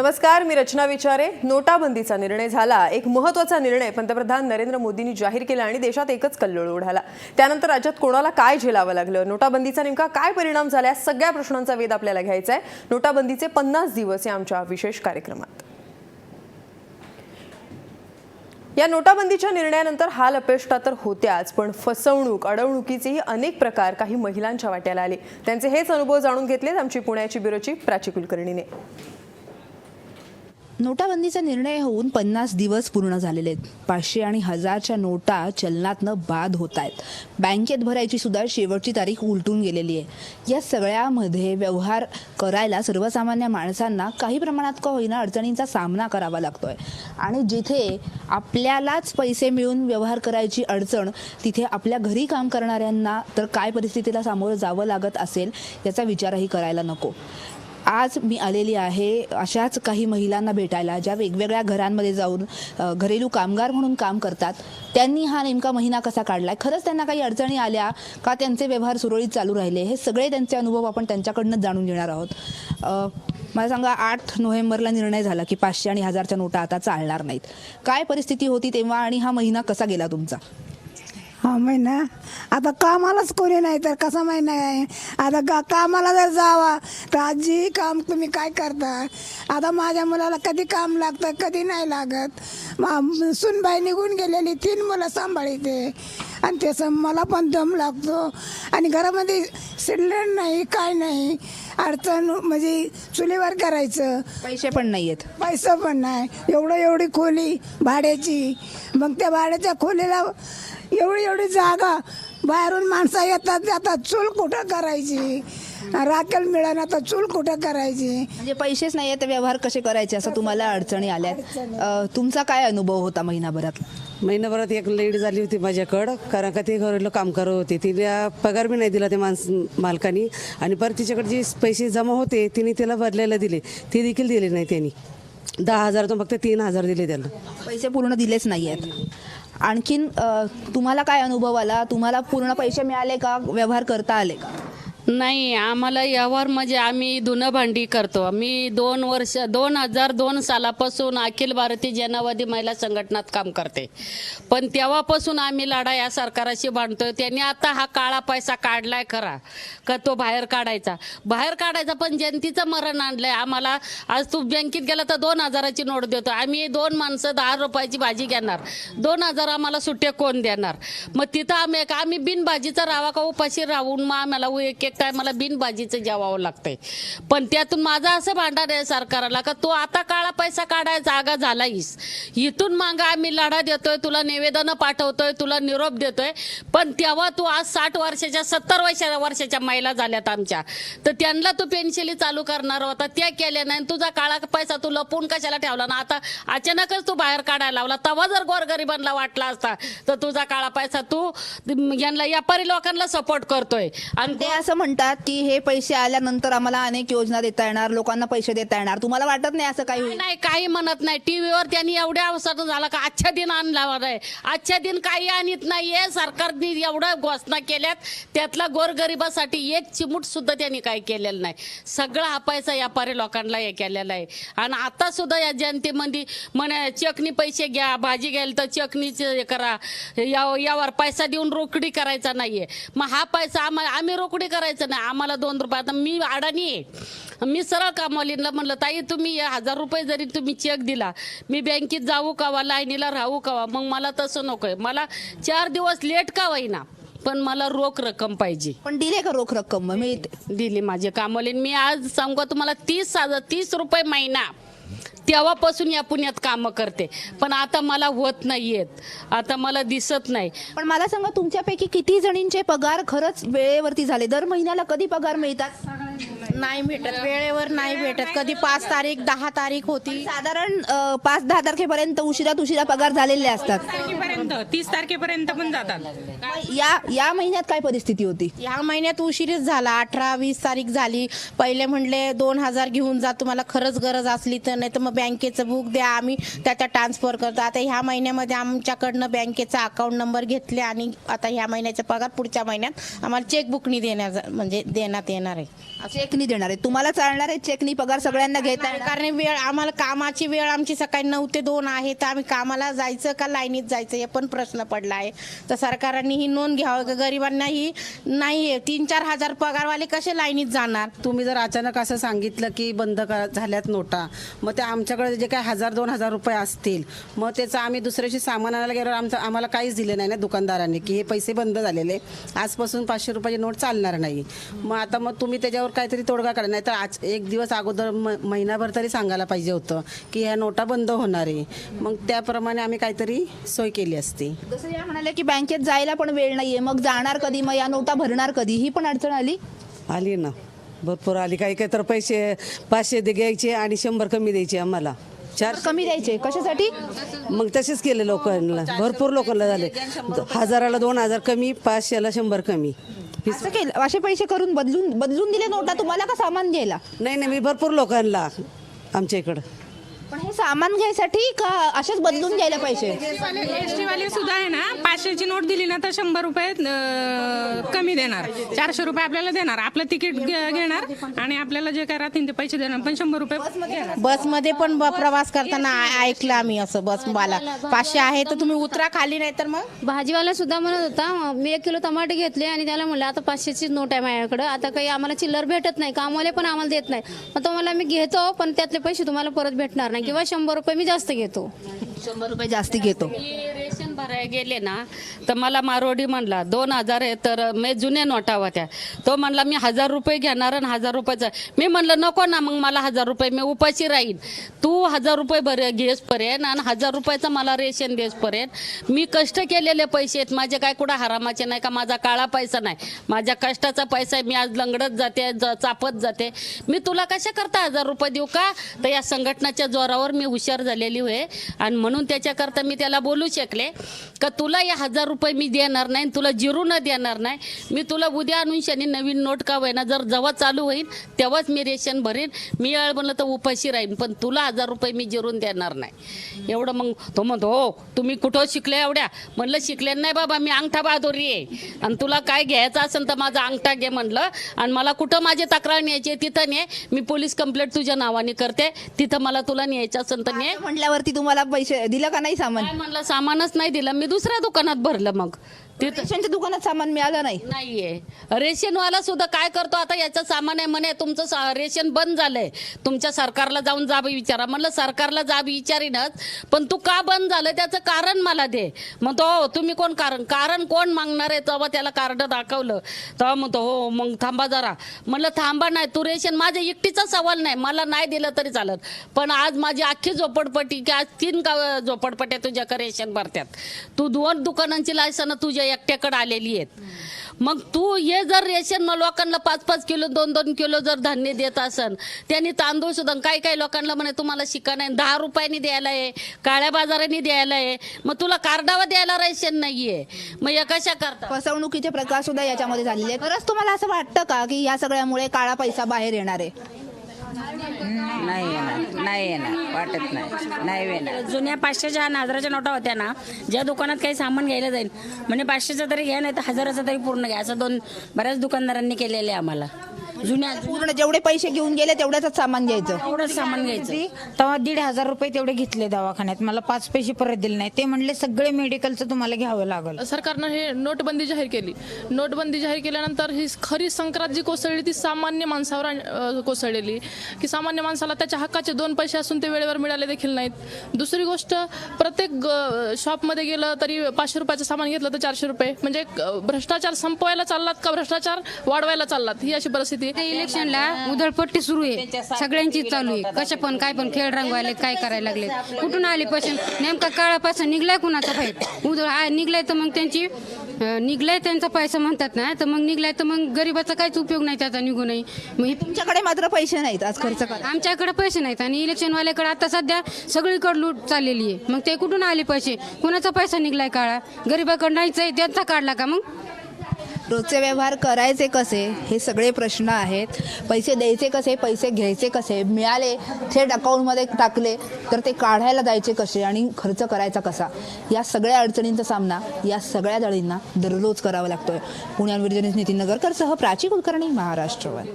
नमस्कार मी रचना विचारे. नोटाबंदीचा निर्णय झाला. एक महत्त्वाचा निर्णय पंतप्रधान नरेंद्र मोदींनी जाहीर केला आणि देशात एकच कल्लोळ उडाला त्यानंतर राज्यात कोणाला काय झेलावं लागलं? नोटाबंदीचा नेमका काय परिणाम झाला? या सगळ्या प्रश्नांचा वेध आपल्याला घ्यायचा आहे. नोटाबंदीचे पन्नास दिवस या आमच्या विशेष कार्यक्रमात. या नोटाबंदीच्या निर्णयानंतर हाल अपेष्टा तर होत्याच पण फसवणूक अडवणुकीचेही अनेक प्रकार काही महिलांच्या वाट्याला आले. त्यांचे हेच अनुभव जाणून घेतलेत आमची पुण्याची ब्युरोची प्राची कुलकर्णीने. नोटाबंदीचा निर्णय होऊन पन्नास दिवस पूर्ण झालेले आहेत. पाचशे आणि हजारच्या नोटा चलनातनं बाद होत आहेत. बँकेत भरायची सुद्धा शेवटची तारीख उलटून गेलेली आहे. या सगळ्यामध्ये व्यवहार करायला सर्वसामान्य माणसांना काही प्रमाणात का होईना अडचणींचा सामना करावा लागतोय. आणि जिथे आपल्यालाच पैसे मिळून व्यवहार करायची अडचण तिथे आपल्या घरी काम करणाऱ्यांना तर काय परिस्थितीला सामोरं जावं लागत असेल याचा विचारही करायला नको. आज मी आलेली आहे अशाच काही महिलांना भेटायला ज्या वेगवेगळ्या घरांमध्ये जाऊन घरेलू कामगार म्हणून काम करतात. त्यांनी हा नेमका महिना कसा काढलाय? खरंच त्यांना काही अडचणी आल्या का त्यांचे व्यवहार सुरळीत चालू राहिले? हे सगळे त्यांचे अनुभव आपण त्यांच्याकडनं जाणून घेणार आहोत. मला सांगा आठ नोव्हेंबरला निर्णय झाला की पाचशे आणि हजारच्या नोटा आता चालणार नाहीत. काय परिस्थिती होती तेव्हा आणि हा महिना कसा गेला तुमचा? हा महिना आता कामालाच कोणी नाही तर कसा महिना आहे आता का कामाला जर जावा तर आजी काम तुम्ही काय करता? आता माझ्या मुलाला कधी काम लागतं कधी नाही लागत? मा- सुनबाई निघून गेलेली तीन मुलं सांभाळीते. आणि त्याचं मला पण दम लागतो. आणि घरामध्ये सिलेंडर नाही काय नाही. अडचण म्हणजे चुलीवर करायचं. पैसे पण नाही आहेत पैसा पण नाही. एवढं एवढी खोली भाड्याची. मग त्या भाड्याच्या खोलीला एवढी एवढी जागा बाहेरून माणसं येतात जातात. चूल कुठं करायची? राखेल मिळाला तर चूल कुठं करायची? म्हणजे पैसेच नाही आहेत तर व्यवहार कसे करायचे? असं तुम्हाला अडचणी आल्यात. अ, तुमचा काय अनुभव होता महिनाभरात? महिनाभरात एक लेडी झाली होती माझ्याकडं कारण का ते घरेलं काम करत होते. तिला पगार बी नाही दिला त्या माणस मालकानी. आणि परत तिच्याकडे जे पैसे जमा होते तिने त्याला बदलायला दिले. ते देखील दिले नाही त्यांनी. दहा हजार तर फक्त तीन हजार दिले त्याला. पैसे पूर्ण दिलेच नाही आहेत आणखीन तुम्हाला काय अनुभव आला? तुम्हाला पूर्ण पैसे मिळाले का? व्यवहार करता आले का? नाही आम्हाला यावर म्हणजे आम्ही धुणं भांडी करतो. मी दोन वर्ष दोन हजार दोन सालापासून अखिल भारतीय जनवादी महिला संघटनात काम करते. पण तेव्हापासून आम्ही लढा या सरकाराशी भांडतोय त्यांनी आता हा काळा पैसा काढलाय खरा का तो बाहेर काढायचा? बाहेर काढायचा पण जनतेचं मरण आणलंय. आम्हाला आज तू बँकेत गेला तर दोन हजाराची नोट देतो. आम्ही दोन माणसं दहा रुपयाची भाजी घेणार. दोन हजार आम्हाला सुट्टे कोण देणार? मग तिथं आम्ही एक आम्ही बिनभाजीचा रावा का उपाशी राहून मग आम्हाला एक एक काय मला बिनबाजीचं जेवावं लागतंय. पण त्यातून माझं असं भांडण आहे सरकारला का तो आता काळा पैसा काढाय जागा झालायस. इथून मागं आम्ही लढा देतोय तुला निवेदनं पाठवतोय तुला निरोप देतोय. पण तेव्हा तू आज साठ वर्षाच्या सत्तर वर्षा वर्षाच्या महिला झाल्यात आमच्या. तर त्यांना तू पेन्शिली चालू करणार होता त्या केल्या नाही. तुझा काळा पैसा तू लपून कशाला ठेवला ना? आता अचानकच तू बाहेर काढायला लावला. तेव्हा जर गोरगरिबांना वाटला असता तर तुझा काळा पैसा तू यांना व्यापारी लोकांना सपोर्ट करतोय. आणि ते असं म्हणतात की हे पैसे आल्यानंतर आम्हाला अनेक योजना देता येणार लोकांना पैसे देता येणार. तुम्हाला वाटत नाही असं काही नाही, होईल? नाही काही म्हणत नाही. टीव्हीवर त्यांनी एवढ्या अवसर झाला का आजच्या दिन आणला आहे आजच्या दिन काही आणत नाहीये. सरकारने एवढ्या घोषणा केल्यात. त्यातला गोरगरिबासाठी एक चिमूट सुद्धा त्यांनी काही केलेलं नाही. सगळा हा पैसा व्यापारी लोकांना हे केलेला आहे. आणि आता सुद्धा या जनतेमध्ये म्हणे चकनी पैसे घ्या भाजी घ्यायला तर चकनीच हे करा. या- यावर पैसा देऊन रोकडी करायचा नाहीये. मग हा पैसा आम्हाला आम्ही रोकडी करायचं. नाही. आम्हाला दोन रुपये आता मी अडाणी आहे. मी सरळ कामवालींना म्हणलं ताई तुम्ही हजार रुपये जरी तुम्ही चेक दिला मी बँकेत जाऊ कावा लाईनीला राहू कावा? मग मला तसं नकोय मला चार दिवस लेट का होईना पण मला रोख रक्कम पाहिजे. पण दिले का रोख रक्कम? मिळते. दिली माझे कामवालीन मी आज सांगू तुम्हाला तीस हजार तीस रुपये महिना तेव्हापासून या पुण्यात कामं करते. पण आता मला होत नाहीयेत. आता मला दिसत नाही. पण मला सांगा तुमच्यापैकी किती जणींचे पगार खरंच वेळेवरती झाले? दर महिन्याला कधी पगार मिळतात? नाही. भेटत वेळेवर नाही भेटत. कधी पाच तारीख दहा तारीख होती. साधारण अ, पाच दहा तारखेपर्यंत उशिरात उशिरा पगार झालेले असतात. तारखेपर्यंत तीस तारखेपर्यंत पण जातात. या या महिन्यात काय परिस्थिती होती? ह्या महिन्यात उशीरच झाला. अठरा वीस तारीख झाली. पहिले म्हणले दोन हजार घेऊन जा तुम्हाला खरंच गरज असली तर नाही तर मग बँकेचं बुक द्या. आम्ही त्याच्या ट्रान्सफर करतो. आता ह्या महिन्यामध्ये आमच्याकडनं बँकेचा अकाउंट नंबर घेतले आणि आता ह्या महिन्याचा पगार पुढच्या महिन्यात आम्हाला चेकबुकनी देण्याचा म्हणजे देण्यात येणार आहे. चेक चेकनी देणार आहे? तुम्हाला चालणार आहे चेकनी पगार सगळ्यांना घेता येणार? कारण वेळ आम्हाला कामाची वेळ आमची सकाळी नऊ ते दोन आहे तर आम्ही कामाला जायचं का लाईनीत जायचं हे पण प्रश्न पडला आहे. तर सरकारने ही नोंद घ्यावं का गरिबांना ही नाही आहे. तीन चार हजार पगारवाले कसे लाईनीत जाणार? तुम्ही जर अचानक असं सांगितलं की बंद करा झाल्यात नोटा मग ते आमच्याकडे जे काही हजार दोन हजार रुपये असतील मग त्याचं आम्ही दुसऱ्याशी सामान आणायला गेल्यावर आमचं आम्हाला काहीच दिले नाही ना दुकानदारांनी की हे पैसे बंद झालेले. आजपासून पाचशे रुपयाची नोट चालणार नाही. मग आता मग तुम्ही त्याच्यावर काहीतरी तोडगा काढा नाही तर आज एक दिवस अगोदर म- महिनाभर तरी सांगायला पाहिजे होतं की ह्या नोटा बंद होणार. आहे मग त्याप्रमाणे आम्ही काहीतरी सोय केली असती. जसं या म्हणाले की बँकेत जायला पण वेळ नाहीये मग जाणार कधी? मग या नोटा भरणार कधी? ही पण अडचण आली? आली ना. भरपूर आली. काही काही तर पैसे पाचशे दे घ्यायचे आणि शंभर कमी द्यायचे आम्हाला. चार कमी द्यायचे. कशासाठी? मग तसेच केले लोकांना. भरपूर लोकांना झाले. हजाराला दोन हजार कमी पाचशेला शंभर कमी. असं केलं. असे पैसे करून बदलून बदलून दिले नोटा. तुम्हाला का सामान घ्यायला नाही नाही मी भरपूर लोकांना आमच्या इकडं. पण हे सामान घ्यायसाठी का असेच बदलून घ्यायला पैसे एस टी वाले सुद्धा आहे ना पाचशेची नोट दिली ना तर शंभर रुपये अं, कमी देणार. चारशे रुपये आपल्याला देणार. आपलं तिकीट घे- घेणार आणि आपल्याला जे काय राहतील ते पैसे देणार. पण शंभर रुपये घेणार. बसमध्ये पण ब- प्रवास करताना आ- ऐकलं आम्ही असं बसवाला. पाचशे आहे तर तुम्ही उतरा खाली नाही तर मग? भाजीवाला सुद्धा म्हणत होता मी एक किलो टमाटे घेतले आणि त्याला म्हणलं आता पाचशेची नोट आहे माझ्याकडे. आता काही आम्हाला चिल्लर भेटत नाही. कामवाले पण आम्हाला देत नाही. मग तो मला मी घेतो पण त्यातले पैसे तुम्हाला परत भेटणार नाही. किंवा शंभर रुपये मी जास्त घेतो. शंभर रुपये जास्त घेतो. मी गेले ना तर मला मारोडी म्हणला दोन हजार आहे तर मी जुन्या नोटा होत्या. तो म्हणला मी हजार रुपये घेणार आणि हजार रुपयाचा. मी म्हणलं नको ना मग मला हजार रुपये मी उपाशी राहीन. तू हजार रुपये भर घेस पर्यंत आणि हजार रुपयाचं मला रेशन देस पर्यंत. मी कष्ट केलेले पैसे आहेत माझे काय कुठं हरामाचे नाही का माझा काळा पैसा नाही. माझ्या कष्टाचा पैसा आहे मी आज लंगडत जाते चापत जाते. मी तुला कशा करता हजार रुपये देऊ का? तर या संघटनाच्या जोरावर मी हुशार झालेली होय. आणि म्हणून त्याच्याकरता मी त्याला बोलू शकले. का तुला या हजार रुपये मी देणार नाही तुला जिरू न देणार नाही? मी तुला उद्या आणून शनी नवीन नोट का होईना जर जेव्हा चालू होईल तेव्हाच मी रेशन भरीन. मी याळ म्हणलं तर उपाशी राहीन पण तुला हजार रुपये मी जिरून देणार नाही. एवढं मग तो म्हणतो हो तुम्ही कुठं शिकले एवढ्या? म्हणलं शिकले नाही बाबा मी अंगठा बहादुरी आहे. आणि तुला काय घ्यायचं असेल तर माझा अंगठा घे म्हणलं. आणि मला कुठं माझी तक्रार न्यायची तिथं ने मी पोलीस कंप्लेंट तुझ्या नावाने करते. तिथं मला तुला न्यायचं असेल तर ने म्हटल्यावरती तुम्हाला पैसे दिलं का नाही सामान? काय म्हणलं सामानच नाही दिलं. मी दुसऱ्या दुकानात भरलं मग. रेशनच्या दुकानात सामान मिळालं नाही. नाहीये. रेशनवाला सुद्धा काय करतो? आता याचं सामान आहे म्हणे तुमचं सा- रेशन बंद झालंय. तुमच्या सरकारला जाऊन जा बी विचारा. म्हणलं सरकारला जा बी विचारीनच पण तू का बंद झालं? त्याचं कारण मला दे. मग तो "हो, तुम्ही कोण कारण? कारण कोण मागणार आहे? तेव्हा त्याला कार्ड दाखवलं. तेव्हा म्हणतो हो मग थांबा जरा. म्हणलं थांबा नाही तू रेशन माझ्या एकटीचा सवाल नाही. मला नाही दिलं तरी चालत. पण आज माझी अख्खी झोपडपट्टी की आज तीन का झोपडपट्ट्या तुझ्याकडे रेशन भरत्यात तू दोन दुकानांची लायसन तुझ्या एकट्याकडे आलेली आहेत. मग तू हे जर रेशन मग लोकांना पाच पाच किलो दोन दोन किलो जर धान्य देत असन त्यांनी तांदूळ सुद्धा काही काही लोकांना म्हणे तुम्हाला शिका नाही दहा रुपयांनी द्यायला आहे काळ्या बाजारांनी द्यायला आहे मग तुला कार्डावर द्यायला रेशन नाहीये. मग हे कशा करता? फसवणुकीचे प्रकार सुद्धा याच्यामध्ये झालेले आहेत. खरंच तुम्हाला असं वाटतं का की या सगळ्यामुळे काळा पैसा बाहेर येणार आहे? नाही येणार नाही येणार वाटत नाही. नाही येणार. जुन्या पाचशेच्या हजाराच्या नोटा होत्या ना ज्या दुकानात काही सामान घ्यायला जाईल म्हणजे पाचशेचं तरी घ्या नाही तर हजाराचं तरी पूर्ण घ्या. असं दोन बऱ्याच दुकानदारांनी केलेलं आहे आम्हाला. जुन्या पूर्ण जेवढे पैसे घेऊन गेले तेवढ्याच सामान घ्यायचं. एवढंच सामान घ्यायचं. तेव्हा दीड हजार रुपये तेवढे घेतले दवाखान्यात. मला पाच पैसे परत दिले नाही ते म्हणले सगळे मेडिकलचं तुम्हाला घ्यावं लागलं. सरकारनं हे नोटबंदी जाहीर केली. नोटबंदी जाहीर केल्यानंतर ही खरी संक्रांत जी कोसळली ती सामान्य माणसावर अ, कोसळलेली. की सामान्य माणसाला त्याच्या हक्काचे दोन पैसे असून ते वेळेवर मिळाले देखील नाहीत. दुसरी गोष्ट प्रत्येक शॉपमध्ये गेलं तरी पाचशे रुपयाचं सामान घेतलं तर चारशे रुपये. म्हणजे भ्रष्टाचार संपवायला चाललात का भ्रष्टाचार वाढवायला चाललात? ही अशी परिस्थिती आहे. इलेक्शनला उधळपट्टी सुरू आहे. सगळ्यांची चालू आहे. कशा पण काय पण खेळ रंगवायले काय करायला लागले. कुठून आले पैसे? नेमका काळा पैसा निघलाय कुणाचा फाईट उधळ निघलाय तर मग त्यांची निघलाय त्यांचा पैसा म्हणतात ना तर मग निघलाय तर मग गरीबाचा काहीच उपयोग नाही त्याचा निघू नये मग हे तुमच्याकडे मात्र पैसे नाहीत आज खर्च करा आमच्याकडे पैसे नाहीत आणि इलेक्शनवाल्याकडे आता सध्या सगळीकडे लूट चाललेली आहे. मग ते कुठून आले पैसे? कुणाचा पैसा निघलाय काळा? गरीबाकडे नाहीच आहे त्यांचा काढला का मग? रोजचे व्यवहार करायचे कसे? हे सगळे प्रश्न आहेत. पैसे द्यायचे कसे? पैसे घ्यायचे कसे? मिळाले थेट अकाउंटमध्ये टाकले तर ते काढायला जायचे कसे आणि खर्च करायचा कसा? या सगळ्या अडचणींचा सामना या सगळ्या दळींना दररोज करावा लागतोय. पुण्यावर नितीन नगरकर सह प्राची कुलकर्णी महाराष्ट्रवर.